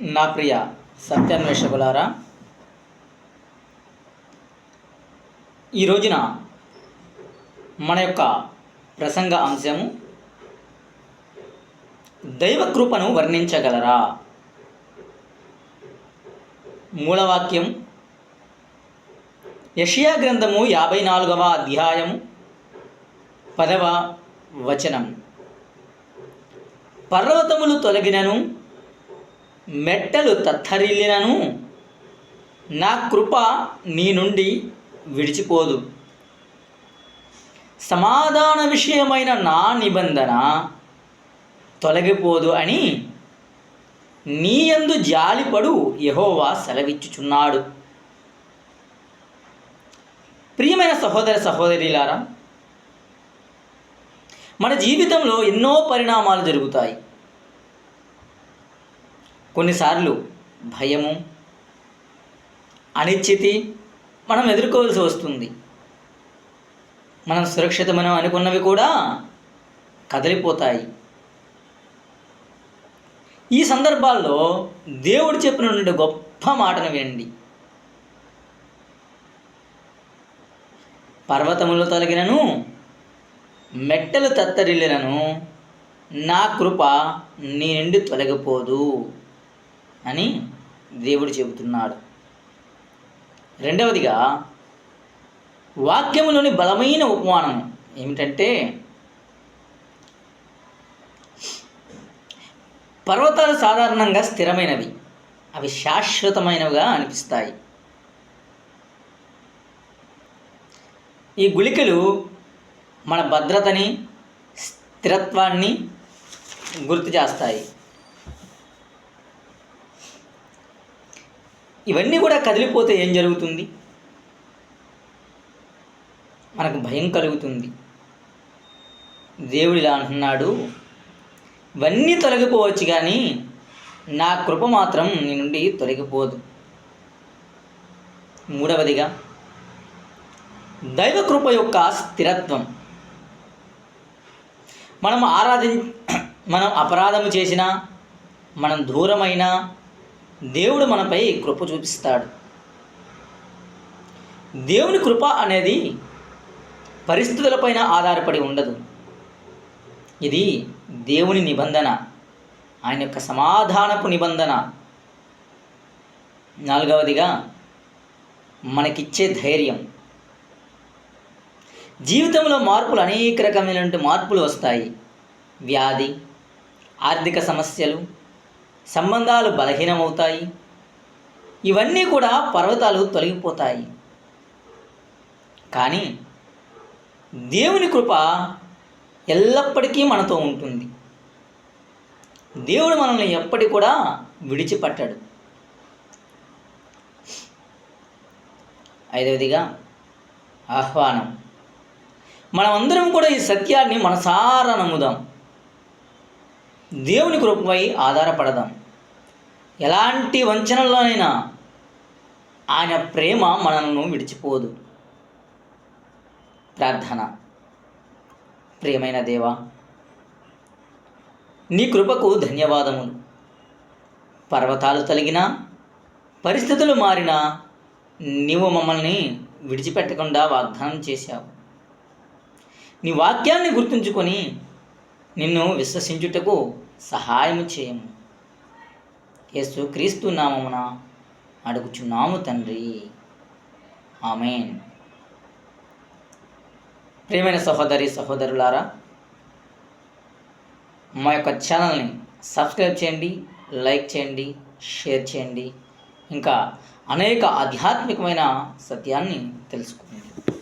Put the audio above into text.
నా ప్రియ సత్యాన్వేషకులారా ఈ రోజున మన యొక్క ప్రసంగ అంశము దైవ కృపను వర్ణించగలరా? మూలవాక్యం యషియా గ్రంథము యాభై నాలుగవ అధ్యాయం పదవ వచనం. పర్వతములు తొలగినను మెట్టలు తత్తరిల్లినను. నా కృప నీ నుండి విడిచిపోదు. సమాధాన విషయమైన నా నిబంధన తొలగిపోదు అని నీయందు జాలిపడు యహోవా సెలవిచ్చుచున్నాడు. ప్రియమైన సహోదర సహోదరిలారా మన జీవితంలో ఎన్నో పరిణామాలు జరుగుతాయి. కొన్నిసార్లు భయము అనిశ్చితి మనం ఎదుర్కోవాల్సి వస్తుంది. మనం సురక్షితమని అనుకున్నవి కూడా కదిలిపోతాయి. ఈ సందర్భాల్లో దేవుడు చెప్పినటువంటి గొప్ప మాటను వినండి. పర్వతములు తొలగినను మెట్టలు తత్తరిల్లినను నా కృప నీ నుండి తొలగిపోదు. అని దేవుడు చెబుతున్నాడు. రెండవదిగా వాక్యములోని బలమైన ఉపమానం ఏమిటంటే పర్వతాలు సాధారణంగా స్థిరమైనవి అవి శాశ్వతమైనవిగా అనిపిస్తాయి. ఈ గుళికలు మన భద్రతని స్థిరత్వాన్ని గుర్తు చేస్తాయి. ఇవన్నీ కూడా కదిలిపోతే ఏం జరుగుతుంది? మనకు భయం కలుగుతుంది. దేవుడు ఇలా అంటున్నాడు ఇవన్నీ తొలగిపోవచ్చు కానీ నా కృప మాత్రం నీ నుండి తొలగిపోదు. మూడవదిగా దైవ కృప యొక్క స్థిరత్వం. మనం ఆరాధి మనం అపరాధము చేసినా మనం దూరమైనా దేవుడు మనపై కృప చూపిస్తాడు. దేవుని కృప అనేది పరిస్థితులపైన ఆధారపడి ఉండదు. ఇది దేవుని నిబంధన ఆయన యొక్క సమాధానపు నిబంధన. నాలుగవదిగా మనకిచ్చే ధైర్యం. జీవితంలో మార్పులు అనేక రకమైనటువంటి మార్పులు వస్తాయి. వ్యాధి ఆర్థిక సమస్యలు సంబంధాలు బలహీనమవుతాయి. ఇవన్నీ కూడా పర్వతాలు తొలగిపోతాయి. కానీ దేవుని కృప ఎల్లప్పటికీ మనతో ఉంటుంది. దేవుడు మనల్ని ఎప్పటి కూడా విడిచిపట్టాడు. ఐదవదిగా ఆహ్వానం. మనమందరం కూడా ఈ సత్యాన్ని మనసారా నమ్ముదాం. దేవుని కృపపై ఆధారపడదాం. ఎలాంటి వంచనల్లోనైనా ఆయన ప్రేమ మనల్ని విడిచిపోదు. ప్రార్థన. ప్రియమైన దేవా నీ కృపకు ధన్యవాదములు. పర్వతాలు తొలగినా పరిస్థితులు మారినా నీవు మమ్మల్ని విడిచిపెట్టకుండా వాగ్దానం చేశావు. నీ వాక్యాన్ని గుర్తుంచుకొని నిన్ను విశ్వసించుటకు సహాయము చేయము. యేసు క్రీస్తు నామమున అడుగుచున్నాము తండ్రి. ఆమెన్. ప్రియమైన సహోదరి సహోదరులారా మా యొక్క ఛానల్ని సబ్స్క్రైబ్ చేయండి లైక్ చేయండి షేర్ చేయండి. ఇంకా అనేక ఆధ్యాత్మికమైన సత్యాన్ని తెలుసుకోండి